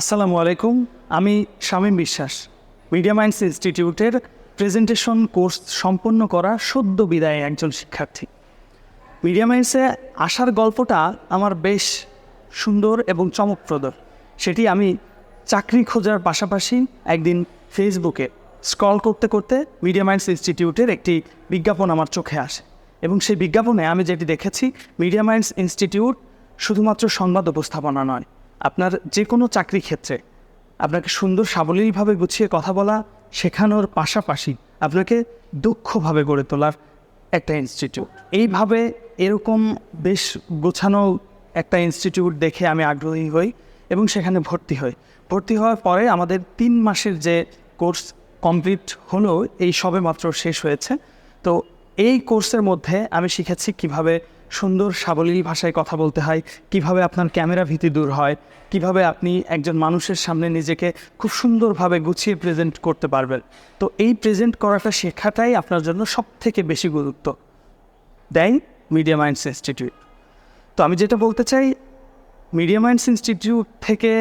আসসালামু আলাইকুম, আমি শামীম বিশ্বাস মিডিয়া মাইন্ডস ইনস্টিটিউটের প্রেজেন্টেশন কোর্স সম্পন্ন করা সদ্য বিদায় একজন শিক্ষার্থী। মিডিয়া মাইন্ডসে আসার গল্পটা আমার বেশ সুন্দর এবং চমকপ্রদ। সেটি আমি চাকরি খোঁজার পাশাপাশি একদিন ফেসবুকে স্ক্রল করতে করতে মিডিয়া মাইন্ডস ইনস্টিটিউটের একটি বিজ্ঞাপন আমার চোখে আসে। এবং সেই বিজ্ঞাপনে আমি যেটি দেখেছি মিডিয়া মাইন্ডস ইনস্টিটিউট শুধুমাত্র সংবাদ উপস্থাপনা নয় আপনার যে কোনো চাকরি ক্ষেত্রে আপনাকে সুন্দর সাবলীলভাবে গুছিয়ে কথা বলা শেখানোর পাশাপাশি আপনাকে দক্ষভাবে গড়ে তোলার একটা ইনস্টিটিউট এইভাবে এরকম বেশ গোছানো একটা ইনস্টিটিউট দেখে আমি আগ্রহী হই এবং সেখানে ভর্তি হই। ভর্তি হওয়ার পরে আমাদের তিন মাসের যে কোর্স কমপ্লিট হলো, এই সবে মাত্র শেষ হয়েছে। তো এই কোর্সের মধ্যে আমি শিখেছি কীভাবে সুন্দর সাবলীল ভাষায় কথা বলতে হয়। কীভাবে আপনার ক্যামেরা ভীতি দূর হয়। কীভাবে আপনি একজন মানুষের সামনে নিজেকে খুব সুন্দরভাবে গুছিয়ে প্রেজেন্ট করতে পারবেন। তো এই প্রেজেন্ট করাটা শেখাটাই আপনার জন্য সব থেকে বেশি গুরুত্ব। দেয় মিডিয়া মাইন্ডস ইনস্টিটিউট তো আমি যেটা বলতে চাই মিডিয়া মাইন্ডস ইনস্টিটিউট থেকে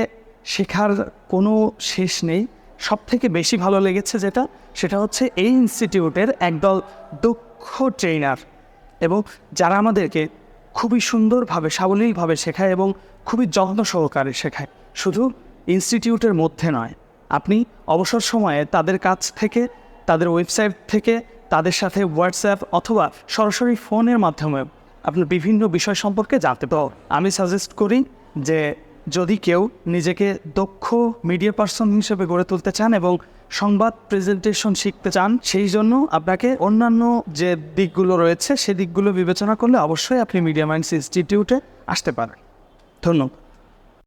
শেখার কোনো শেষ নেই। সব থেকে বেশি ভালো লেগেছে যেটা, সেটা হচ্ছে এই ইনস্টিটিউটের একদল দক্ষ ট্রেনার যারা আমাদেরকে খুবই সুন্দরভাবে, সাবলীলভাবে শেখায় এবং খুবই যত্ন সহকারে শেখায়। শুধু ইনস্টিটিউটের মধ্যে নয়, আপনি অবসর সময়ে তাদের কাছ থেকে, তাদের ওয়েবসাইট থেকে, তাদের সাথে হোয়াটসঅ্যাপ অথবা সরাসরি ফোনের মাধ্যমে আপনার বিভিন্ন বিষয় সম্পর্কে জানতে পারো। আমি সাজেস্ট করি যে যদি কেউ নিজেকে দক্ষ মিডিয়া পার্সন হিসেবে গড়ে তুলতে চান এবং সংবাদ প্রেজেন্টেশন শিখতে চান, সেই জন্য আপনাকে অন্যান্য যে দিকগুলো রয়েছে, সে দিকগুলো বিবেচনা করলে অবশ্যই আপনি মিডিয়া মাইন্ডস ইনস্টিটিউটে আসতে পারেন। ধন্যবাদ।